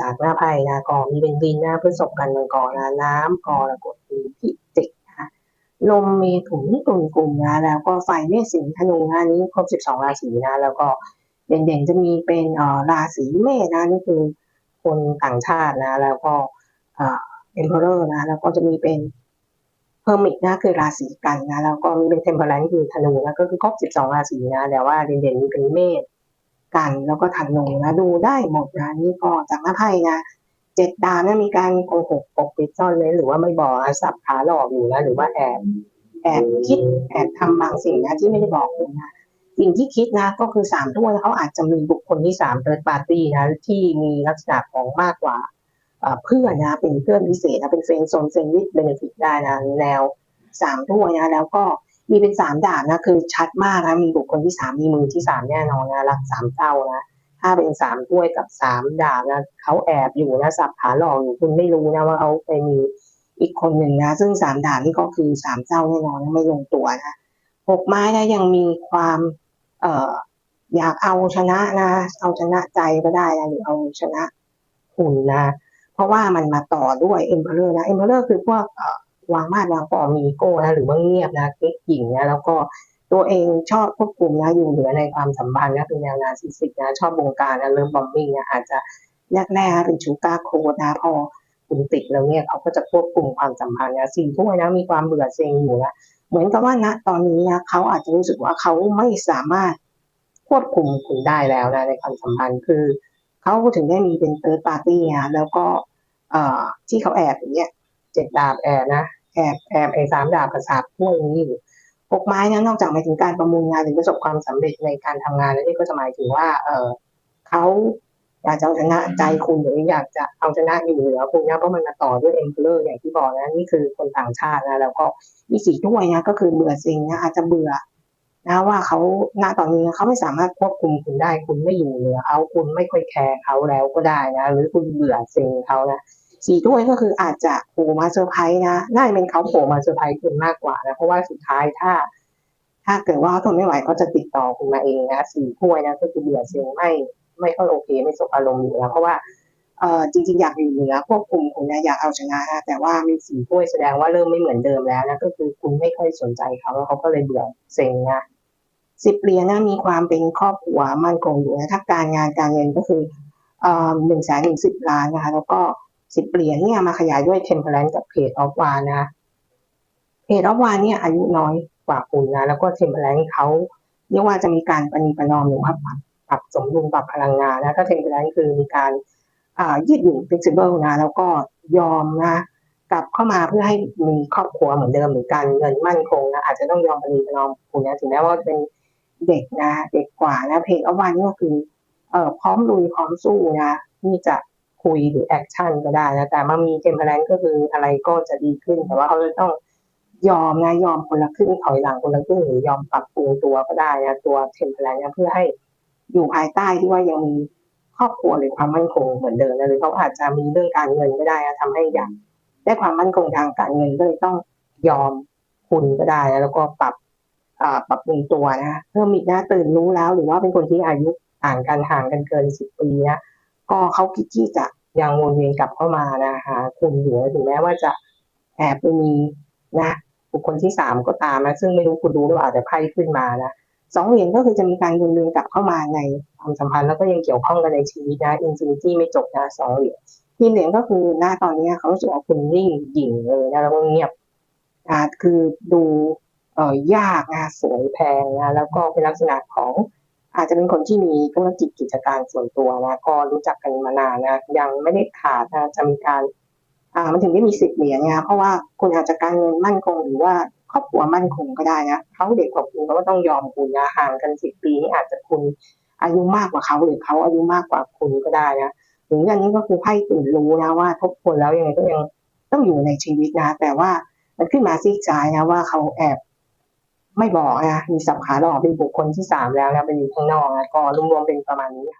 จากหน้าไพ่นะก็มีเป็นดินนะพฤษภกันมังกรนะน้ำกรกฎมีพิจิกนะคะลมมีถุนตุนกลุ่มนะแล้วก็ไฟเมษสิงธนูนะนี้ครบ12ราศีนะแล้วก็เด่นๆจะมีเป็นเอ่อราศีเมษนะนี่คือคนต่างชาตินะ แล้วก็เอ่อเอ็มเพอเรอร์นะแล้วก็จะมีเป็นเ e อร์มิตนะคือราศีกันนะแล้วก็มีเป็นเทมเพลนคือธนูนะก็คือครบ12ราศีนะแต่ว่าเด่นๆมีเป็นเมษ กัน แล้วก็ธนูนะดูได้หมดนะนี่ก็จากหน้าไพ่นะเจ็ดดาวนะมีการโกหกปกปิดซ่อนเร้นหรือว่าไม่บอกสับขาหลอกอยู่นะหรือว่าแอบแอบคิดแอบทำบางสิ่งนะที่ไม่ได้บอกคุณนะสิ่งที่คิดนะก็คือสามถ้วยเขาอาจจะมีบุคคลที่สามเติร์ดปาร์ตี้นะที่มีลักษณะของมากกว่าเพื่อนนะเป็นเพื่อนพิเศษนะเป็นเฟรนด์โซนเฟรนด์วิดเบนฟิตได้นะแนวสามถ้วยนะแล้วก็ มีเป็นสามดาบนะ คือชัดมากนะ มีบุคคลที่สามมีมือที่สามแน่นอนนะรักสามเจ้านะถ้าเป็นสามถ้วยกับสามดาบนะเขาแอบอยู่นะสับขาหลอกอยู่คุณไม่รู้นะว่าเขาไปมีอีกคนหนึ่งนะ ซึ่งสามดาบนี่ก็คือสามเจ้าแน่นอนไม่ลงตัวนะหกไม้นะยังมีความเอ่ออยากเอาชนะนะ เอาชนะใจก็ได้นะหรือเอาชนะหุ่นนะ เพราะว่ามันมาต่อด้วย Emperor นะ Emperor คือพวกเอ่อ วางมาดวางปอมีโก้นะหรือว่าเงียบนะเก๊กหญิงนะแล้วก็ตัวเองชอบควบคุมนะอยู่เหนือในความสัมพันธ์นะเป็นแนวนาซิสิกนะชอบบงการนะเริ่มบอมบิ้งนะอาจจะแรกๆนะเป็นชูการ์โคดนะพอคุณติดแล้วเนี่ยเขาก็จะควบคุมความสัมพันธ์นะสี่ถ้วยนะมีความเบื่อเซ็งอยู่นะเหมือนกับว่าณตอนนี้นะเขาอาจจะรู้สึกว่าเขาไม่สามารถควบคุมคุณได้แล้วนะในความสัมพันธ์คือเขาถึงได้มีเป็นเติร์ดปาร์ตี้นะแล้วก็เอ่อที่เขาแอบอย่างเงี้ยเจ็ดดาบแอบนะ แอบแอบไอ้สามดาบกับสาบพวกนี้อยู่หกไม้นะนนอกจากหมายถึงการประมูลงานหรือประสบความสำเร็จในการทำงานแล้วนี่ก็จะหมายถึงว่า เออเขาอยากจะเอาชนะใจคุณหรืออยากจะเอาชนะอยู่เหนือคุณนะเพราะมันมาต่อด้วยเอ็มเพลอร์อย่างที่บอกนะนี่คือคนต่างชาตินะแล้วก็มีสีด้วยนะก็คือเบื่อสิ่งนะอาจจะเบื่อนะว่าเขาณตอนนี้เขาไม่สามารถควบคุมคุณได้ คุณไม่อยู่เหนือเขาคุณไม่ค่อยแคร์เขาแล้วก็ได้นะหรือคุณเบื่อสิ่งเขานะ สีด้วยก็คืออาจจะโผล่มาเซอร์ไพรส์นะน่าจะเป็นเขาโผล่มาเซอร์ไพรส์คุณมากกว่านะเพราะว่าสุดท้ายถ้า ถ้าเกิดว่าเขาทนไม่ไหวเขาจะติดต่อคุณมาเองนะสีถ้วยนะก็คือเบื่อสิ่งไม่ไม่ค่อยโอเคไม่สบอารมณ์อยู่แล้วเพราะว่าเอ่อจริงๆอยากอยู่เหนือควบคุมคุณนะอยากเอาชนะนะแต่ว่ามีสีถ้วยแสดงว่าเริ่มไม่เหมือนเดิมแล้วนะก็คือคุณไม่ค่อยสนใจเขาแล้วเขาก็เลยเบื่อเซ็งนะสิบเหรียญนะมีความเป็นครอบครัวมั่นคงอยู่นะถ้าการงานการเงินก็คือเอ่อหนึ่งแสนถึงสิบล้านนะคะแล้วก็ สิบเหรียญเนี่ยมาขยายด้วยเทมเพลนกับเพจออฟวานะเพจออฟวาเนี่ยอายุน้อยกว่าคุณนะแล้วก็เทมเพลนเขาเรียกว่าจะมีการปณีประนอมหรือว่าปรับปรับสมดุลปรับพลังงานนะถ้าเทมเพลนคือมีการยืดหยุ่น flexible นะแล้วก็ยอมนะกลับเข้ามาเพื่อให้มีครอบครัวเหมือนเดิมหรือการเงินมั่นคงนะอาจจะต้องยอมปณีประนอมคุณนะถึงแม้ว่าเป็นเด็กนะ เด็กกว่านะเพลงเอาวันนี้ก็คือเอ่อพร้อมลุยพร้อมสู้นะที่จะ คุยหรือแอคชั่นก็ได้นะแต่มามีเทมเพลนก็คืออะไรก็จะดีขึ้น แต่ว่าเขาจะต้องยอมนะยอมคนละครึ่งถอยหลังคนละครึ่งหรือยอมปรับปรุงตัวก็ได้นะตัวเทมเพลนนะเพื่อให้อยู่ภายใต้ที่ว่ายังมีครอบครัวหรือความมั่นคงเหมือนเดิมนะหรือเขาอาจจะมีเรื่องการเงินก็ได้นะทำให้อยากได้ความมั่นคงทางการเงินก็เลยต้องยอมคุณก็ได้นะแล้วก็ปรับปรับปรุงตัวนะเพิ่มอีกนะตื่นรู้แล้ว หรือว่าเป็นคนที่อายุต่างกันห่างกันเกินสิบปีนะ ก็เขาคิดที่จะยังวนเวียนกลับเข้ามานะหาคุณอยู่นะถึงแม้ว่าจะแอบไปมีนะบุคคลที่สามก็ตามนะซึ่งไม่รู้คุณรู้หรือเปล่าแต่ไพ่ขึ้นมานะสองเหรียญก็คือจะมีการวนเวียนกลับเข้ามาในความสัมพันธ์แล้วก็ยังเกี่ยวข้องกันในชีวิตนะอินฟินิตี้ไม่จบนะสองเหรียญทีเหรียญก็คือหน้าตอนนี้เขารู้สึกว่าคุณนิ่งหยิ่งเลยนะแล้วก็เงียบอ่าคือดูเอ่อยากนะสวยแพงนะแล้วก็เป็นลักษณะของ อาจจะเป็นคนที่มีธุรกิจกิจการส่วนตัวนะก็รู้จักกันมานานนะยังไม่ได้ขาดนะจะมีการอ่ามันถึงได้มีสิบเหรียญไงเพราะว่าคุณอาจจะการเงินมั่นคงหรือว่าครอบครัวมั่นคงก็ได้นะเขาเด็กกว่าคุณเขาก็ต้องยอมคุณนะห่างกันสิบปีอาจจะคุณอายุมากกว่าเขาหรือเขาอายุมากกว่าคุณก็ได้นะหรืออันนี้ก็คือไพ่ตื่นรู้นะว่าทบทวนแล้วยังไงก็ยังต้องอยู่ในชีวิตนะ แต่ว่ามันขึ้นมาซีกซ้ายนะว่าเขาแอบ ไม่บอกนะมีสับขาหลอกเป็นบุคคลที่สามแล้วนะเป็นอยู่ข้างนอกนะก็รวมๆเป็นประมาณนี้ค่ะ